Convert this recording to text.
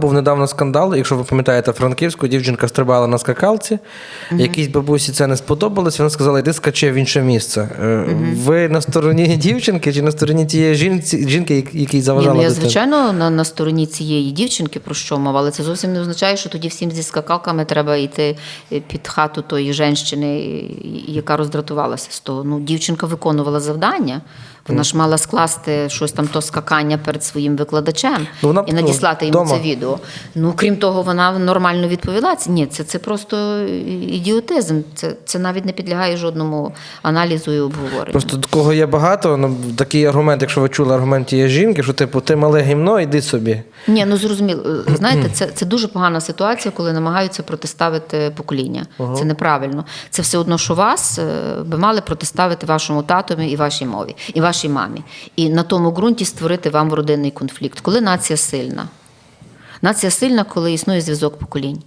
Був недавно скандал, якщо ви пам'ятаєте, Франківську дівчинка стрибала на скакалці. Якійсь бабусі це не сподобалось. Вона сказала, йди скачи в інше місце. Е, Ви на стороні дівчинки чи на стороні тієї жінці, жінки, як- якій Ні, заважала ну, я звичайно на, на стороні цієї дівчинки про що мова, але це зовсім не означає, що тоді всім зі скакалками треба йти е, під хату тої жінки, яка роздратувалася з того. Ну, дівчинка виконувала завдання. Вона ж мала скласти щось там то скакання перед своїм викладачем Ну, вона, і надіслати йому дома. це відео. Ну крім того, вона нормально відповіла. Ні, це, це просто ідіотизм. Це, це навіть не підлягає жодному аналізу і обговоренню. Просто такого є багато. Ну, такий аргумент, якщо ви чули аргумент тієї жінки, що типу, ти мале гімно, йди собі. Ні, ну зрозуміло. Знаєте, це, це дуже погана ситуація, коли намагаються протиставити покоління. Це неправильно. Це все одно, що вас е, би мали протиставити вашому татові і вашій мові, і вашій мамі. І на тому ґрунті створити вам родинний конфлікт. Коли нація сильна? Нація сильна, коли існує зв'язок поколінь.